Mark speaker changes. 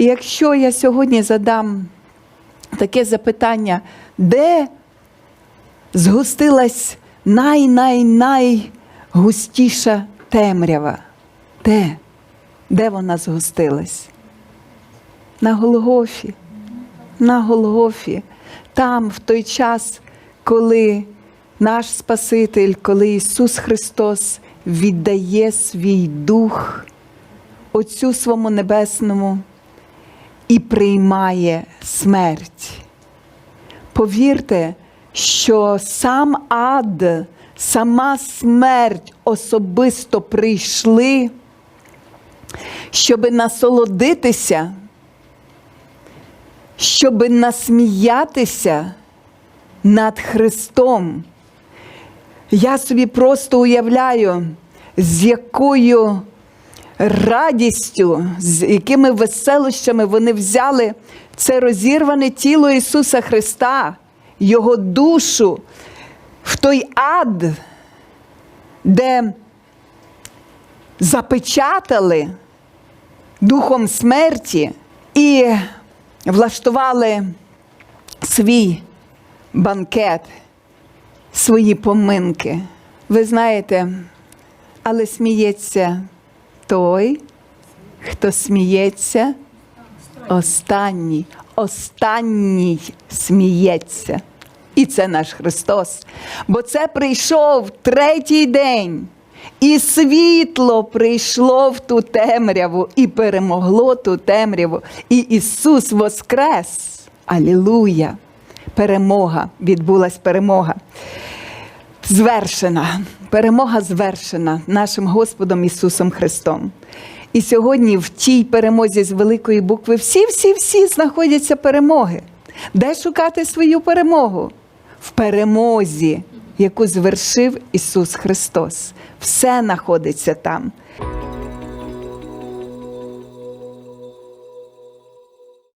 Speaker 1: І якщо я сьогодні задам таке запитання, де згустилась най-най-най темрява? Де? Де вона згустилась? На Голгофі. На Голгофі. Там, в той час, коли наш Спаситель, коли Ісус Христос віддає свій дух Отцю своєму Небесному і приймає смерть. Повірте, що сам ад, сама смерть особисто прийшли, щоб насолодитися, щоб насміятися над Христом. Я собі просто уявляю, з якою радістю, з якими веселощами вони взяли це розірване тіло Ісуса Христа, Його душу в той ад, де запечатали духом смерті і влаштували свій банкет, свої поминки. Ви знаєте, але сміється той, хто сміється, останній, останній сміється. І це наш Христос. Бо це прийшов третій день, і світло прийшло в ту темряву, і перемогло ту темряву. І Ісус воскрес. Алілуя! Перемога, відбулась перемога. Звершена, перемога звершена нашим Господом Ісусом Христом. І сьогодні в тій перемозі з великої букви всі-всі-всі знаходяться перемоги. Де шукати свою перемогу? В перемозі, яку звершив Ісус Христос. Все знаходиться там.